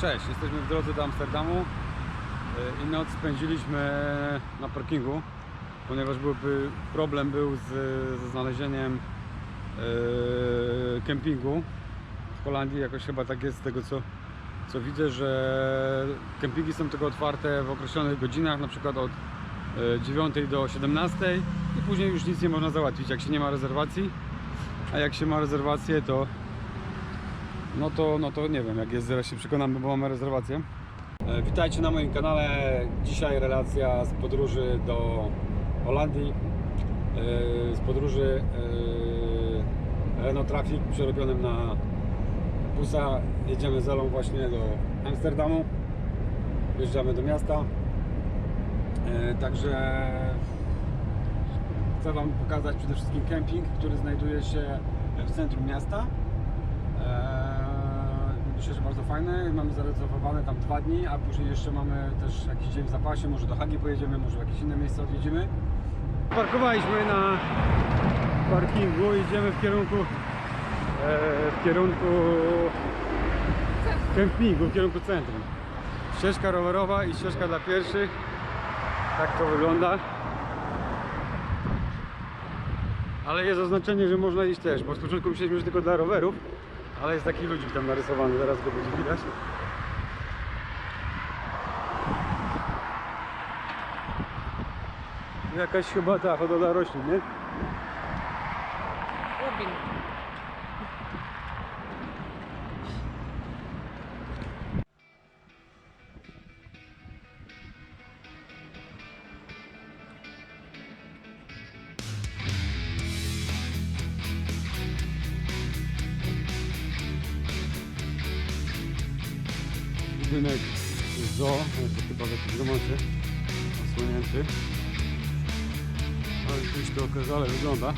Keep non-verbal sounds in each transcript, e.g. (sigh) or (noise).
Cześć, jesteśmy w drodze do Amsterdamu e, i noc spędziliśmy na parkingu, ponieważ byłby, problem był z, ze znalezieniem e, kempingu w Holandii. Jakoś chyba tak jest z tego co, co widzę, że kempingi są tylko otwarte w określonych godzinach, na przykład od e, 9 do 17 i później już nic nie można załatwić, jak się nie ma rezerwacji. A jak się ma rezerwację, to no to, no to nie wiem, jak jest, zaraz się przekonamy, bo mamy rezerwację. E, Witajcie na moim kanale. Dzisiaj relacja z podróży do Holandii. E, Z podróży e, Renault Traffic przerobionym na busa. Jedziemy z Elą właśnie do Amsterdamu. Wjeżdżamy do miasta. Także chcę Wam pokazać przede wszystkim kemping, który znajduje się w centrum miasta. Myślę, że bardzo fajne. Mamy zarezerwowane tam dwa dni, a później jeszcze mamy też jakiś dzień w zapasie. Może do Hagi pojedziemy, może w jakieś inne miejsce odwiedzimy. Parkowaliśmy na parkingu, idziemy w kierunku e, w kierunku kempingu, w kierunku centrum. Ścieżka rowerowa i ścieżka dla pieszych. Tak to wygląda. Ale jest oznaczenie, że można iść też, bo z początku myśleliśmy, że tylko dla rowerów, ale jest taki ludzik tam narysowany, zaraz go będzie widać. Jakaś chyba ta hodowla roślin, nie? Budynek zoo, to chyba w jakimś osłonięty. Ale już to okazale wygląda.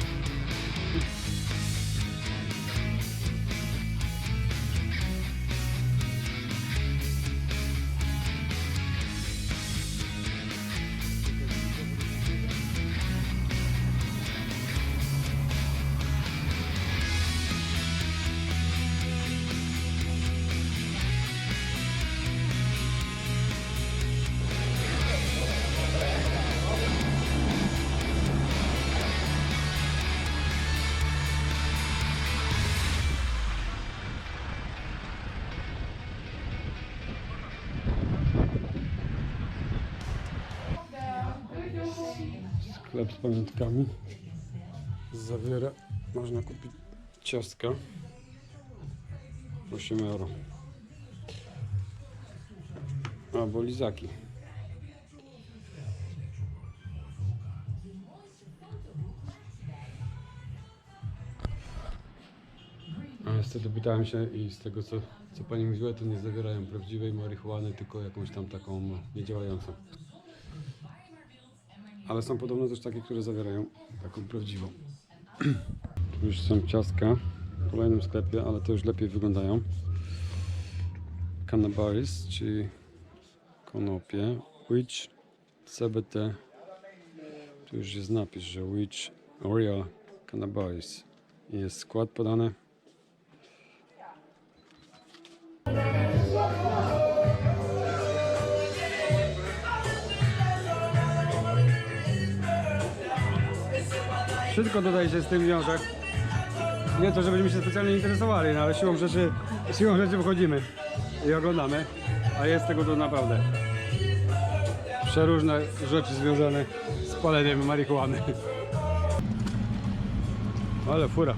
Sklep z pamiątkami. Zawiera, można kupić ciastka. 8 euro. Albo lizaki. A niestety pytałem się i z tego co, co pani mówiła, to nie zawierają prawdziwej marihuany, tylko jakąś tam taką niedziałającą. Ale są podobno też takie, które zawierają taką prawdziwą. (clears throat) Tu już są ciastka w kolejnym sklepie, ale to już lepiej wyglądają. Cannabis, czyli konopie. Witch CBT. Tu już jest napis, że Witch Real Cannabis. Jest skład podany. Wszystko tutaj się z tym wiąże. Nie to, że będziemy się specjalnie interesowali, no ale siłą rzeczy, siłą rzeczy wchodzimy i oglądamy. A jest tego tu naprawdę przeróżne rzeczy związane z paleniem marihuany. Ale fura.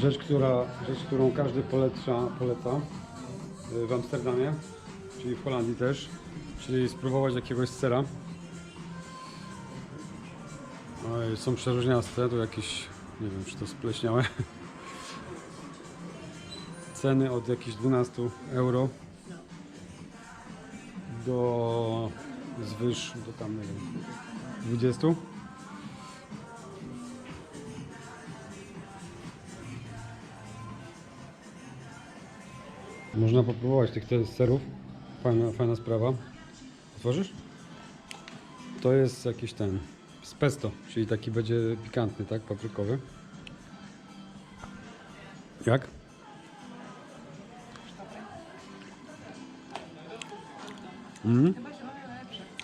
Rzecz, która, rzecz, którą każdy poleca, poleca y, w Amsterdamie, czyli w Holandii też, czyli spróbować jakiegoś sera. Są przeróżniaste, to jakieś, nie wiem czy to spleśniałe. Ceny od jakichś 12 euro do zwyż, do tam nie wiem, 20. Można popróbować tych serów. Fajna, fajna sprawa. Otworzysz? To jest jakiś ten z pesto, czyli taki będzie pikantny, tak? Paprykowy. Jak? Mhm.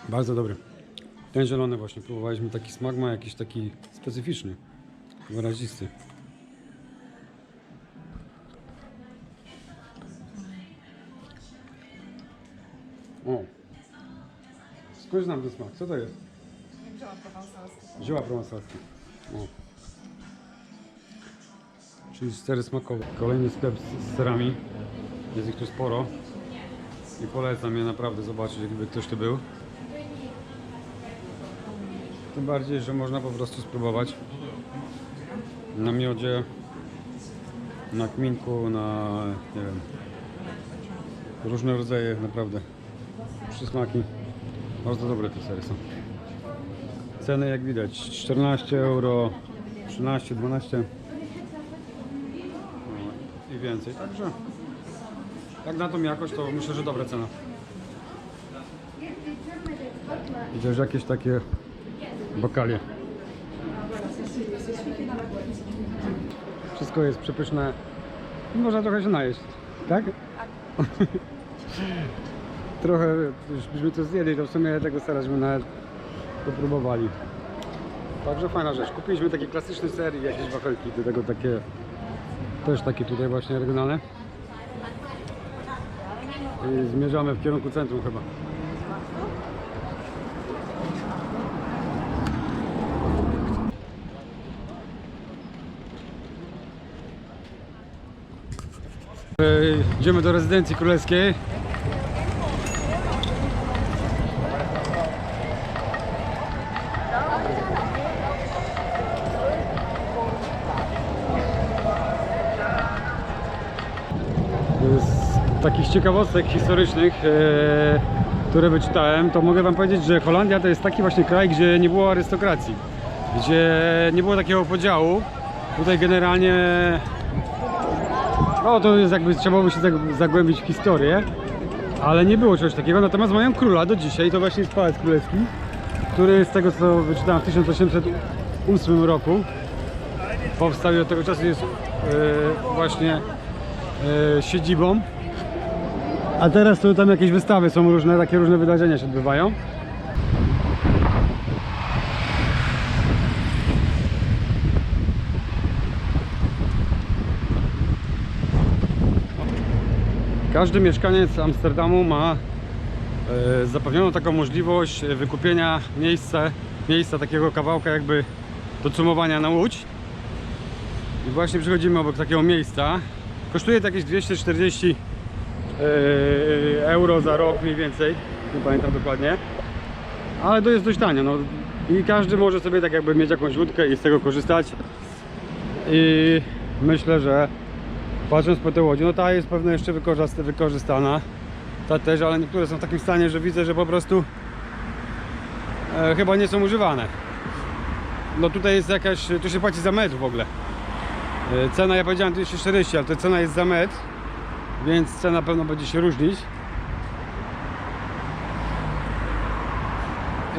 Bardzo dobry. Ten zielony właśnie próbowaliśmy, taki smak ma jakiś taki specyficzny, wyrazisty. Skąd znam ten smak? Co to jest? Wzięła prowansalskie. Zioła prowansalskie. O. Czyli sery smakowe. Kolejny sklep z, z serami. Jest ich tu sporo. I polecam je naprawdę zobaczyć, jakby ktoś tu był. Tym bardziej, że można po prostu spróbować na miodzie, na kminku, na nie wiem, różne rodzaje naprawdę przysmaki. Bardzo dobre te sery są. Ceny jak widać 14 euro, 13, 12 no, i więcej. Także jak na tą jakość to myślę, że dobra cena. Też jakieś takie bokalie. Wszystko jest przepyszne. Można trochę się najeść, tak? (laughs) trochę, już byśmy to zjedli, to w sumie tego staraliśmy nawet popróbowali. Także fajna rzecz. Kupiliśmy taki klasyczny ser i jakieś wafelki, do tego takie też takie tutaj właśnie oryginalne. I zmierzamy w kierunku centrum chyba. Ej, Idziemy do rezydencji królewskiej. z takich ciekawostek historycznych, e, które wyczytałem, to mogę Wam powiedzieć, że Holandia to jest taki właśnie kraj, gdzie nie było arystokracji, gdzie nie było takiego podziału. Tutaj generalnie, no to jest jakby trzeba by się zag- zagłębić w historię, ale nie było czegoś takiego. Natomiast mają króla do dzisiaj, to właśnie jest Pałac Królewski, który z tego co wyczytałem w 1808 roku powstał i od tego czasu jest e, właśnie e, siedzibą. A teraz to tam jakieś wystawy są różne, takie różne wydarzenia się odbywają. Każdy mieszkaniec Amsterdamu ma e, zapewnioną taką możliwość e, wykupienia miejsca, miejsca takiego kawałka jakby podsumowania na Łódź. I właśnie przychodzimy obok takiego miejsca. Kosztuje to jakieś 240 e, euro za rok mniej więcej. Nie pamiętam dokładnie. Ale to jest dość tanio. No. I każdy może sobie tak jakby mieć jakąś łódkę i z tego korzystać. I myślę, że patrząc po tej łodzi, no ta jest pewno jeszcze wykorzyst- wykorzystana. Ta też, ale niektóre są w takim stanie, że widzę, że po prostu e, chyba nie są używane. No tutaj jest jakaś, tu się płaci za metr w ogóle. E, Cena, ja powiedziałem 240, ale to cena jest za metr, więc cena pewno będzie się różnić.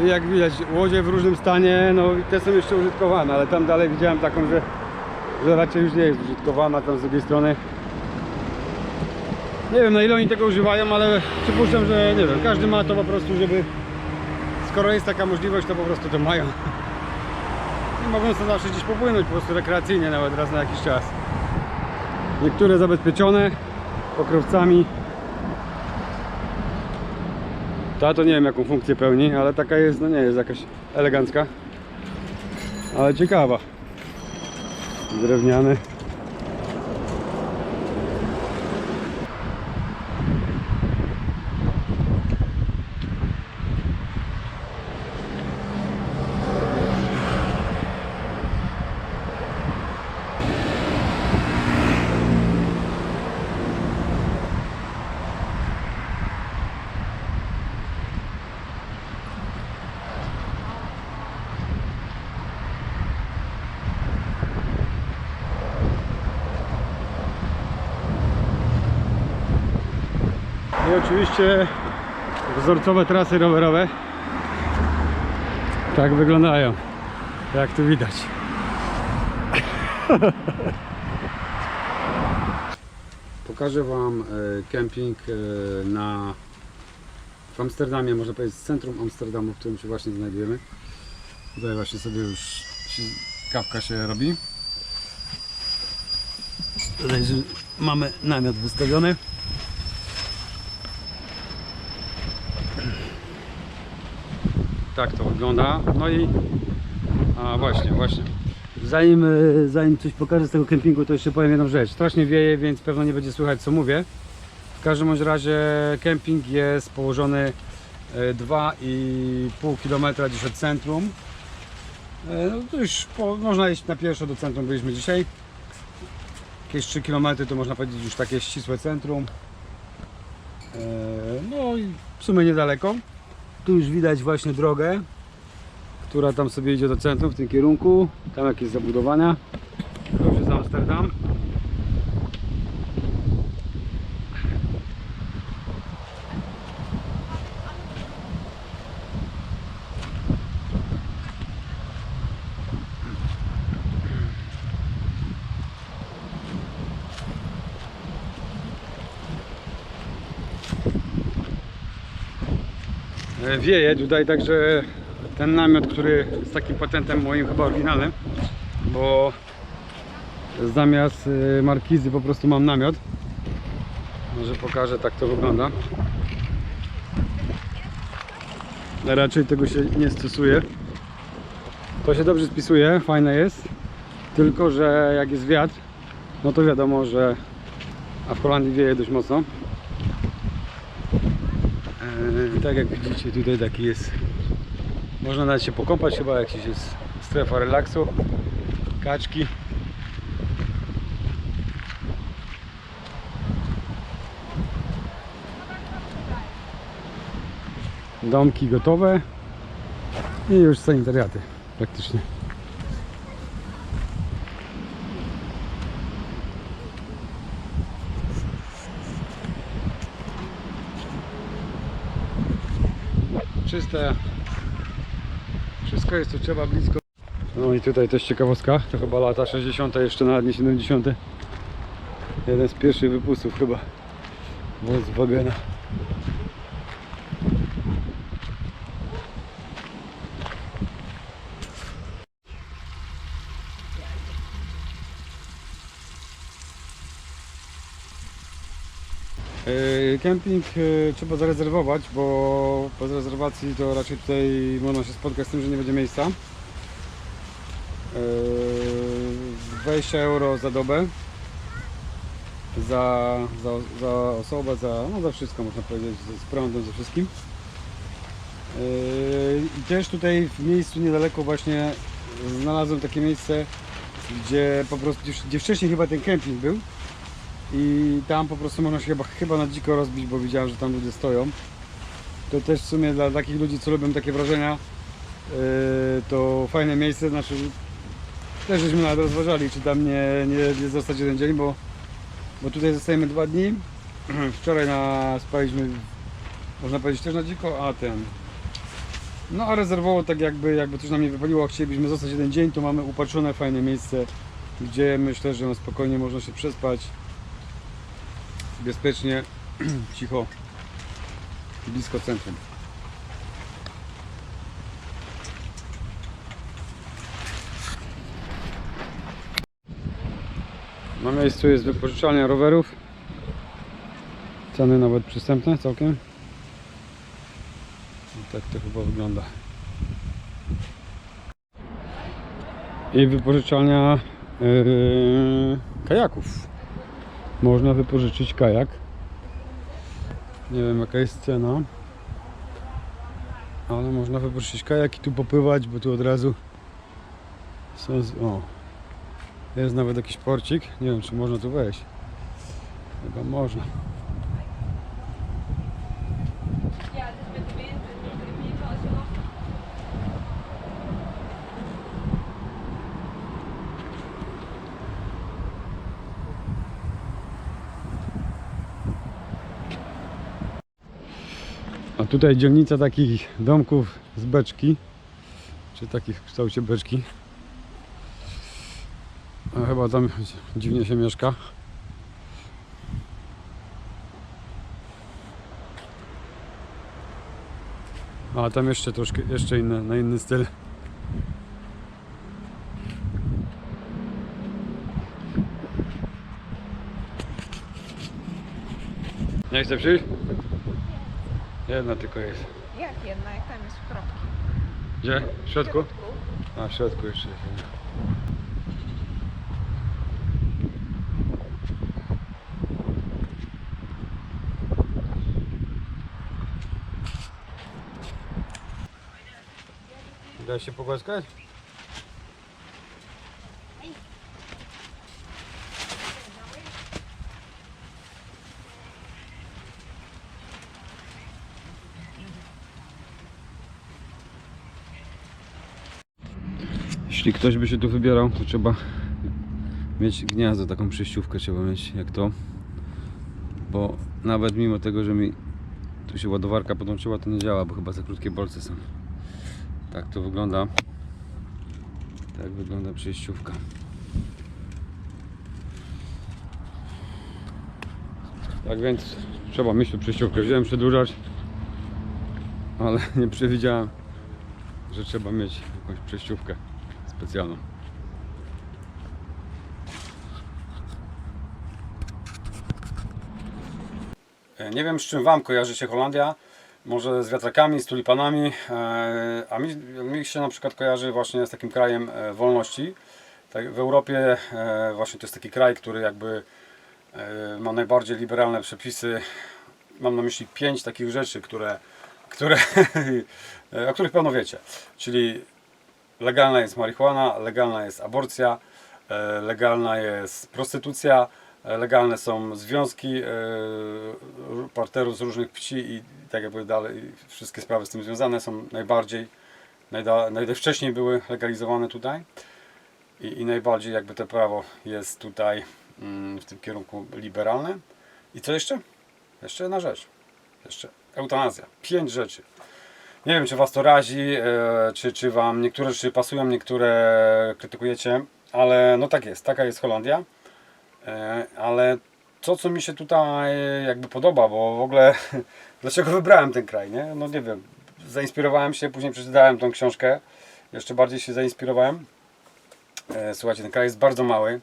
I jak widać, łodzie w różnym stanie, no te są jeszcze użytkowane, ale tam dalej widziałem taką, że, że raczej już nie jest użytkowana, tam z drugiej strony. Nie wiem na ile oni tego używają, ale przypuszczam, że nie wiem, każdy ma to po prostu, żeby skoro jest taka możliwość, to po prostu to mają. I mogą sobie zawsze gdzieś popłynąć po prostu rekreacyjnie nawet raz na jakiś czas. Niektóre zabezpieczone pokrowcami. Ta to nie wiem jaką funkcję pełni, ale taka jest, no nie jest jakaś elegancka. Ale ciekawa. Drewniany. I oczywiście wzorcowe trasy rowerowe. Tak wyglądają. Jak tu widać. (laughs) Pokażę Wam e, kemping e, na w Amsterdamie, można powiedzieć, centrum Amsterdamu, w którym się właśnie znajdujemy. Tutaj właśnie sobie już kawka się robi. Tutaj mamy namiot wystawiony. Tak to wygląda. No i a właśnie, właśnie. Zanim, e, zanim coś pokażę z tego kempingu, to jeszcze powiem jedną rzecz. Strasznie wieje, więc pewno nie będzie słychać co mówię. W każdym bądź razie kemping jest położony e, 2,5 km gdzieś od centrum. E, No to już po, można iść na pieszo do centrum, byliśmy dzisiaj. Jakieś 3 km to można powiedzieć już takie ścisłe centrum. E, No i w sumie niedaleko. Tu już widać właśnie drogę, która tam sobie idzie do centrum w tym kierunku. Tam jakieś zabudowania. To już jest Amsterdam. Wieje tutaj, także ten namiot, który jest takim patentem moim chyba oryginalnym, bo zamiast e, markizy po prostu mam namiot. Może pokażę, tak to wygląda. Raczej tego się nie stosuje. To się dobrze spisuje, fajne jest. Tylko, że jak jest wiatr, no to wiadomo, że a w Holandii wieje dość mocno. Tak jak widzicie tutaj taki jest można nawet się pokąpać chyba jakiś jest strefa relaksu kaczki. Domki gotowe i już sanitariaty praktycznie wszystko jest tu trzeba blisko. No i tutaj też ciekawostka to chyba lata 60 jeszcze nawet nie 70 jeden z pierwszych wypustów chyba. Volkswagena Kemping yy, trzeba zarezerwować, bo bez rezerwacji to raczej tutaj można się spotkać z tym, że nie będzie miejsca. Yy, 20 euro za dobę. Za, za, za osobę, za, no za wszystko można powiedzieć, z- prądem, ze wszystkim. I też tutaj w miejscu niedaleko właśnie znalazłem takie miejsce, gdzie po prostu, gdzie wcześniej chyba ten kemping był. I tam po prostu można się chyba, chyba na dziko rozbić, bo widziałem, że tam ludzie stoją. To też w sumie dla takich ludzi, co lubią takie wrażenia, yy, to fajne miejsce, znaczy też żeśmy nawet rozważali, czy tam nie, nie, nie zostać jeden dzień, bo, bo tutaj zostajemy dwa dni. (clears throat) Wczoraj na, spaliśmy, można powiedzieć też na dziko, a ten. No a rezerwowo tak jakby, jakby coś nam nie wypaliło, chcielibyśmy zostać jeden dzień, to mamy upatrzone fajne miejsce, gdzie myślę, że na spokojnie można się przespać bezpiecznie, (clears throat) cicho, blisko centrum. Na miejscu jest wypożyczalnia rowerów. Ceny nawet przystępne całkiem. I tak to chyba wygląda. I wypożyczalnia yy, kajaków można wypożyczyć kajak. Nie wiem jaka jest cena. Ale można wypożyczyć kajak i tu popływać, bo tu od razu są. z- O, jest nawet jakiś porcik. Nie wiem czy można tu wejść. Chyba można. Tutaj dzielnica takich domków z beczki. Czy taki w kształcie beczki. A chyba tam dziwnie się mieszka. A tam jeszcze troszkę, jeszcze inny, na inny styl. Nie chce przyjść? Jedna tylko jest. Jak jedna, jak tam jest w kropki? Gdzie? W środku? A w środku jeszcze jest. jedna. Da się pogłaskać? Jeśli ktoś by się tu wybierał, to trzeba mieć gniazdo, taką przejściówkę trzeba mieć jak to. Bo nawet mimo tego, że mi tu się ładowarka podłączyła, to nie działa, bo chyba za krótkie bolce są. Tak to wygląda. Tak wygląda przejściówka. Tak więc trzeba mieć tu przejściówkę. Wziąłem przedłużać, ale (laughs) nie przewidziałem, że trzeba mieć jakąś przejściówkę specjalną. E, Nie wiem z czym Wam kojarzy się Holandia. Może z wiatrakami, z tulipanami, e, a mi, mi się na przykład kojarzy właśnie z takim krajem e, wolności. Tak, w Europie właśnie to jest taki kraj, który jakby ma najbardziej liberalne przepisy. Mam na myśli pięć takich rzeczy, które, które (laughs) o których pewno wiecie. Czyli legalna jest marihuana, legalna jest aborcja, e, legalna jest prostytucja, e, legalne są związki e, partnerów z różnych płci i tak jakby dalej wszystkie sprawy z tym związane są najbardziej, najda, najwcześniej były legalizowane tutaj i, i najbardziej jakby to prawo jest tutaj mm, w tym kierunku liberalne. I co jeszcze? Jeszcze jedna rzecz. Jeszcze eutanazja. Pięć rzeczy. Nie wiem, czy Was to razi, e, czy, czy Wam niektóre rzeczy pasują, niektóre krytykujecie, ale no tak jest, taka jest Holandia. E, Ale to, co mi się tutaj jakby podoba, bo w ogóle (laughs) dlaczego wybrałem ten kraj, nie? No nie wiem, zainspirowałem się, później przeczytałem tą książkę, jeszcze bardziej się zainspirowałem. E, Słuchajcie, ten kraj jest bardzo mały,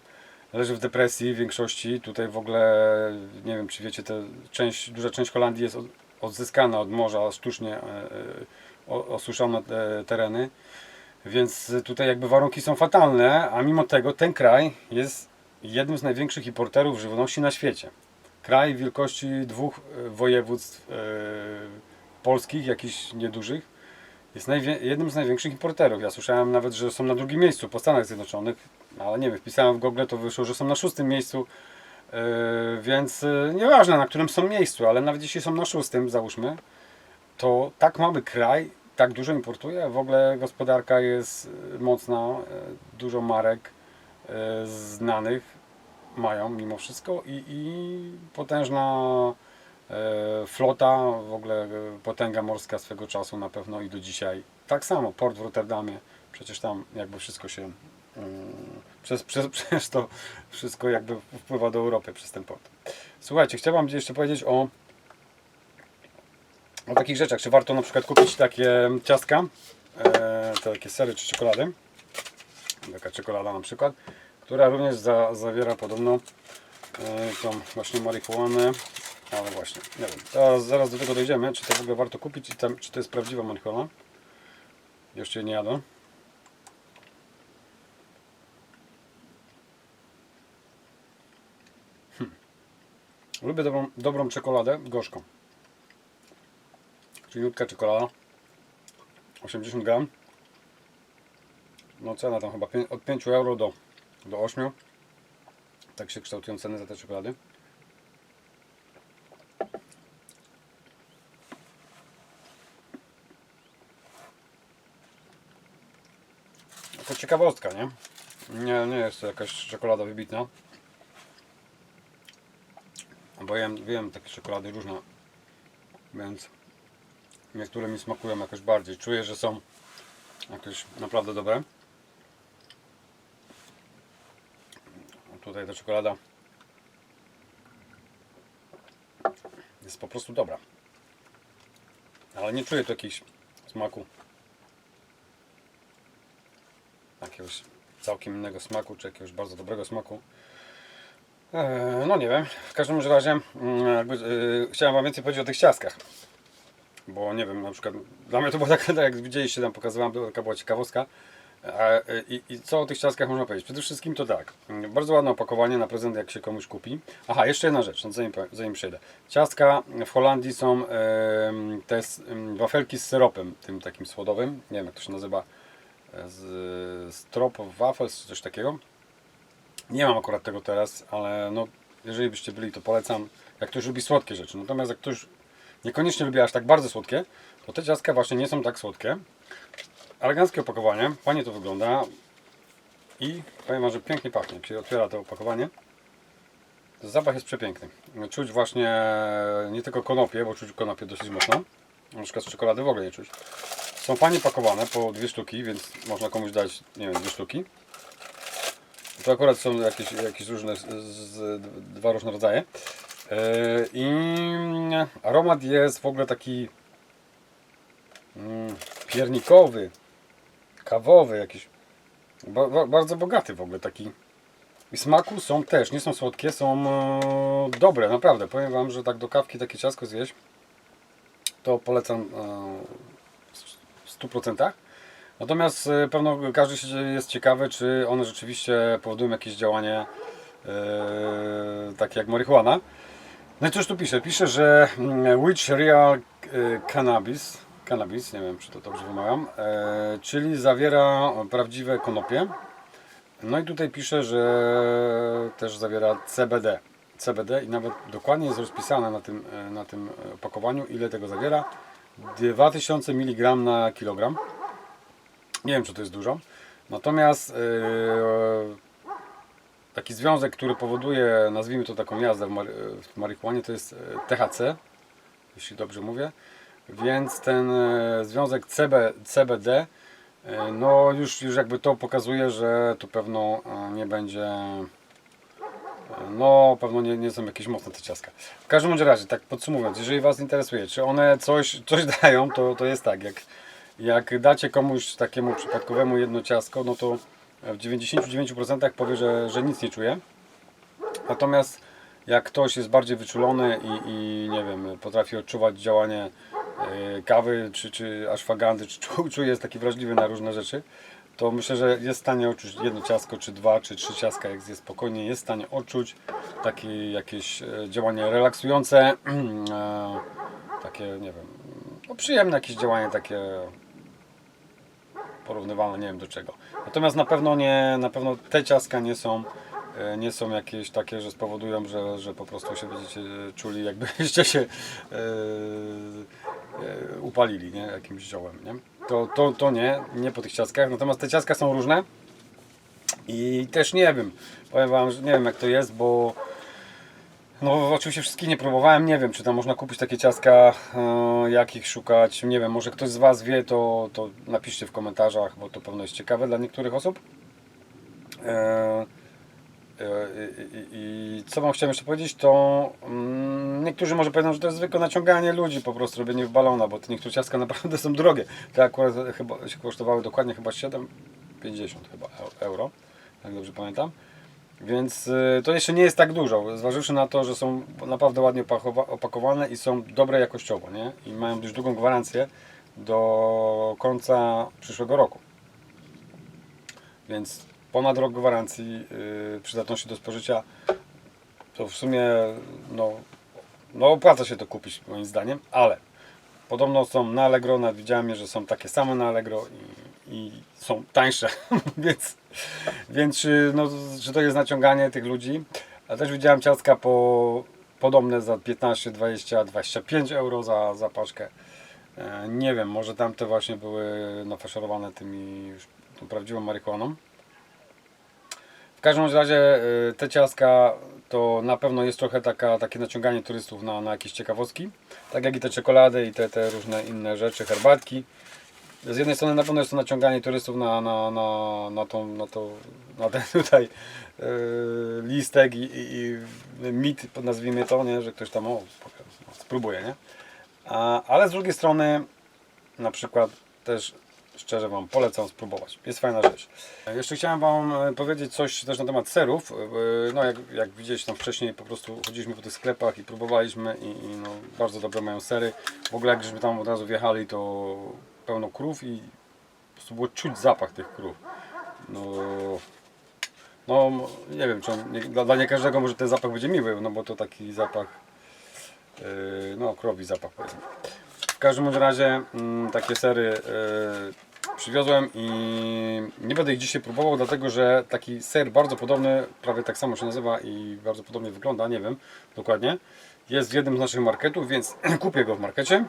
leży w depresji w większości. Tutaj w ogóle, nie wiem czy wiecie, te część, duża część Holandii jest od- odzyskana od morza, sztucznie e, e, osuszone te tereny. Więc tutaj jakby warunki są fatalne, a mimo tego ten kraj jest jednym z największych importerów żywności na świecie. Kraj wielkości dwóch e, województw e, polskich, jakichś niedużych, jest jednym z największych importerów. Ja słyszałem nawet, że są na drugim miejscu po Stanach Zjednoczonych, ale nie wiem, wpisałem w Google, to wyszło, że są na szóstym miejscu, e, więc e, nieważne na którym są miejscu, ale nawet jeśli są na szóstym, załóżmy, to tak mały kraj tak dużo importuje. W ogóle gospodarka jest e, mocna, e, dużo marek e, znanych mają mimo wszystko i, i potężna e, flota, w ogóle e, potęga morska swego czasu na pewno i do dzisiaj. Tak samo port w Rotterdamie, przecież tam jakby wszystko się mm, przez, przez, (laughs) przez to wszystko jakby wpływa do Europy przez ten port. Słuchajcie, chciałbym jeszcze powiedzieć o o takich rzeczach. Czy warto na przykład kupić takie ciastka, e, takie sery czy czekolady? Taka czekolada na przykład, która również za, zawiera podobno e, tą właśnie marihuanę. Ale właśnie, nie wiem. Teraz, zaraz do tego dojdziemy, czy to w ogóle warto kupić i tam, czy to jest prawdziwa marihuana. Jeszcze nie jadę. Lubię dobrą, dobrą czekoladę, gorzką. Cieniutka czekolada. 80 gram. No cena tam chyba od 5 euro do, do 8. Tak się kształtują ceny za te czekolady. To ciekawostka, nie? Nie, nie jest to jakaś czekolada wybitna. Bo jem, takie czekolady różne. Więc Niektóre mi smakują jakoś bardziej. Czuję, że są Jakieś naprawdę dobre. Tutaj ta czekolada jest po prostu dobra. Ale nie czuję tu jakiegoś smaku. Jakiegoś całkiem innego smaku, czy jakiegoś bardzo dobrego smaku. Eee, No nie wiem. W każdym razie mm, jakby, yy, chciałem Wam więcej powiedzieć o tych ciastkach. Bo nie wiem, na przykład dla mnie to było (laughs) tak, tak jak widzieliście, tam pokazywałem, to taka była ciekawostka. A, y, i, I co o tych ciastkach można powiedzieć? Przede wszystkim to tak, bardzo ładne opakowanie na prezent, jak się komuś kupi. Aha, jeszcze jedna rzecz, no zanim, zanim przejdę. Ciastka w Holandii są em, te em, wafelki z syropem, tym takim słodowym. Nie wiem, jak to się nazywa. e, Z strop wafels czy coś takiego. Nie mam akurat tego teraz, ale no, jeżeli byście byli, to polecam. Jak ktoś lubi słodkie rzeczy. Natomiast jak ktoś niekoniecznie lubi aż tak bardzo słodkie, to te ciastka właśnie nie są tak słodkie. Eleganckie opakowanie, fajnie to wygląda i powiem że pięknie pachnie. Jak się otwiera to opakowanie, zapach jest przepiękny. Czuć właśnie nie tylko konopie, bo czuć konopie dosyć mocno. Na przykład z czekolady w ogóle nie czuć. Są fajnie pakowane po dwie sztuki, więc można komuś dać, nie wiem, dwie sztuki. To akurat są jakieś, jakieś różne, z, z, dwa różne rodzaje. Yy, I aromat jest w ogóle taki mm, piernikowy, kawowy, jakiś ba, ba, bardzo bogaty w ogóle taki. I smaku są też, nie są słodkie, są e, dobre, naprawdę. Powiem Wam, że tak do kawki takie ciasko zjeść, to polecam e, w 100%. Natomiast e, pewno każdy jest ciekawy, czy one rzeczywiście powodują jakieś działanie e, takie jak marihuana. No i cóż tu pisze? Pisze, że mm, which real e, cannabis, cannabis, nie wiem czy to dobrze wymawiam, czyli zawiera prawdziwe konopie. No i tutaj pisze, że też zawiera CBD. CBD i nawet dokładnie jest rozpisane na tym, na tym opakowaniu, ile tego zawiera. 2000 mg na kilogram. Nie wiem, czy to jest dużo. Natomiast e, taki związek, który powoduje, nazwijmy to taką jazdę w, mary, w marihuanie, to jest e, THC, jeśli dobrze mówię. Więc ten e, związek CB, CBD, e, no już, już jakby to pokazuje, że tu pewno nie będzie, no pewno nie, nie są jakieś mocne te ciaska. W każdym razie, tak podsumowując, jeżeli Was interesuje, czy one coś, coś (laughs) dają, to, to jest tak, jak, jak dacie komuś takiemu przypadkowemu jedno ciasko, no to w 99% powie, że, że nic nie czuje. Natomiast jak ktoś jest bardziej wyczulony i, i nie wiem, potrafi odczuwać działanie e, kawy czy, czy ashwagandy, czy czu- (laughs) czuje, jest taki wrażliwy na różne rzeczy, to myślę, że jest w stanie odczuć jedno ciasko, czy dwa, czy trzy ciaska, jak zje spokojnie, jest w stanie odczuć takie jakieś e, działanie relaksujące, (clears throat) e, takie, nie wiem, no przyjemne jakieś działanie takie porównywalne, nie wiem do czego. Natomiast na pewno nie, na pewno te ciaska nie są, e, nie są jakieś takie, że spowodują, że, że po prostu się będziecie czuli, jakbyście się e, e, upalili, nie? Jakimś ziołem, nie? To, to, to nie, nie po tych ciaskach. Natomiast te ciaska są różne i też nie wiem, powiem Wam, że nie wiem jak to jest, bo no oczywiście wszystkich nie próbowałem, nie wiem czy tam można kupić takie ciastka, e, jak ich szukać, nie wiem, może ktoś z Was wie, to, to napiszcie w komentarzach, bo to pewno jest ciekawe dla niektórych osób. E, e, i, i, co Wam chciałem jeszcze powiedzieć, to mm, niektórzy może powiedzą, że to jest zwykłe naciąganie ludzi, po prostu robienie w balona, bo te niektóre ciastka (laughs) naprawdę są drogie. Te akurat chyba się kosztowały dokładnie chyba 7,50 chyba eu- euro, jak dobrze pamiętam. Więc y, to jeszcze nie jest tak dużo, zważywszy na to, że są naprawdę ładnie opakowa- opakowane i są dobre jakościowo, nie? I mają dość długą gwarancję do końca przyszłego roku. Więc ponad rok gwarancji yy, przydatności do spożycia to w sumie no, no opłaca się to kupić moim zdaniem, ale podobno są na Allegro, nawet widziałem, że są takie same na Allegro i, i są tańsze, (laughs) więc, więc czy, no, czy to jest naciąganie tych ludzi. A też widziałem ciastka po, podobne za 15, 20, 25 euro za, za paczkę. E, Nie wiem, może tamte właśnie były nafaszerowane tymi już tą prawdziwą marihuaną. W każdym razie y, te ciastka to na pewno jest trochę taka, takie naciąganie turystów na, na jakieś ciekawostki. Tak jak i te czekolady i te, te różne inne rzeczy, herbatki. Z jednej strony na pewno jest to naciąganie turystów na, na, na, na, tą, na, to, na ten (laughs) tutaj yy, listek i, i, i mit, nazwijmy to, nie? że ktoś tam o, spróbuje, nie? A, ale z drugiej strony na przykład też szczerze Wam polecam spróbować. Jest fajna rzecz. Jeszcze chciałem Wam e, powiedzieć coś też na temat serów. E, No jak, jak widzieliście tam wcześniej, po prostu chodziliśmy po tych sklepach i próbowaliśmy i, i no, bardzo dobre mają sery. W ogóle jak żeśmy tam od razu wjechali, to pełno krów i po prostu było czuć zapach tych krów. No, no nie wiem, czy on, nie, dla, dla nie każdego może ten zapach będzie miły, no bo to taki zapach, yy, no krowi zapach powiedzmy. W każdym razie mm, takie sery yy, przywiozłem i nie będę ich dzisiaj próbował, dlatego że taki ser bardzo podobny, prawie tak samo się nazywa i bardzo podobnie wygląda, nie wiem dokładnie, jest w jednym z naszych marketów, więc (clears throat) kupię go w markecie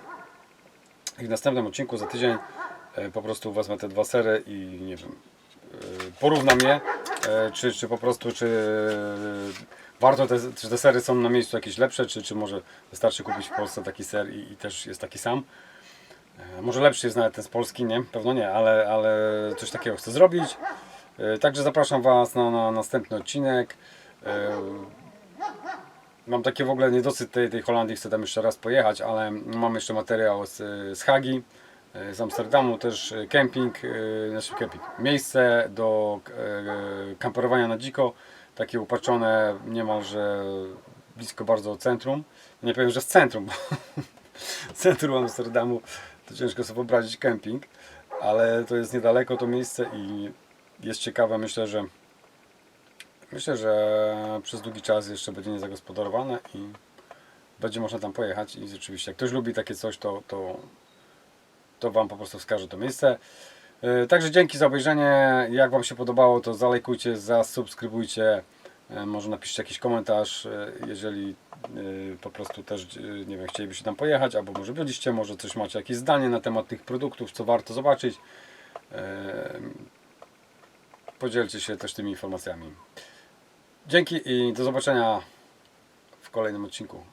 w następnym odcinku za tydzień e, po prostu wezmę te dwa sery i nie wiem, e, porównam je, e, czy, czy po prostu, czy warto te, czy te sery są na miejscu jakieś lepsze, czy, czy może wystarczy kupić w Polsce taki ser i, i też jest taki sam. Może lepszy jest nawet ten z Polski, nie? Pewno nie, ale, ale coś takiego chcę zrobić. Także zapraszam Was na, na następny odcinek. Mam takie w ogóle niedosyt tej, tej Holandii, chcę tam jeszcze raz pojechać, ale mam jeszcze materiał z, z Hagi, z Amsterdamu, też e, kemping, e, znaczy kemping, miejsce do e, kamperowania na dziko, takie upatrzone niemalże blisko bardzo centrum. Nie powiem, że w centrum, (laughs) centrum Amsterdamu to ciężko sobie wyobrazić kemping, ale to jest niedaleko to miejsce i jest ciekawe, myślę, że Myślę, że przez długi czas jeszcze będzie niezagospodarowane i będzie można tam pojechać i rzeczywiście jak ktoś lubi takie coś, to, to, to Wam po prostu wskażę to miejsce. Yy, Także dzięki za obejrzenie. Jak Wam się podobało, to zalajkujcie, zasubskrybujcie. Yy, Może napiszcie jakiś komentarz, yy, jeżeli po prostu też nie wiem, chcielibyście tam pojechać, albo może byliście, może coś macie jakieś zdanie na temat tych produktów, co warto zobaczyć. Podzielcie się też tymi informacjami. Dzięki i do zobaczenia w kolejnym odcinku.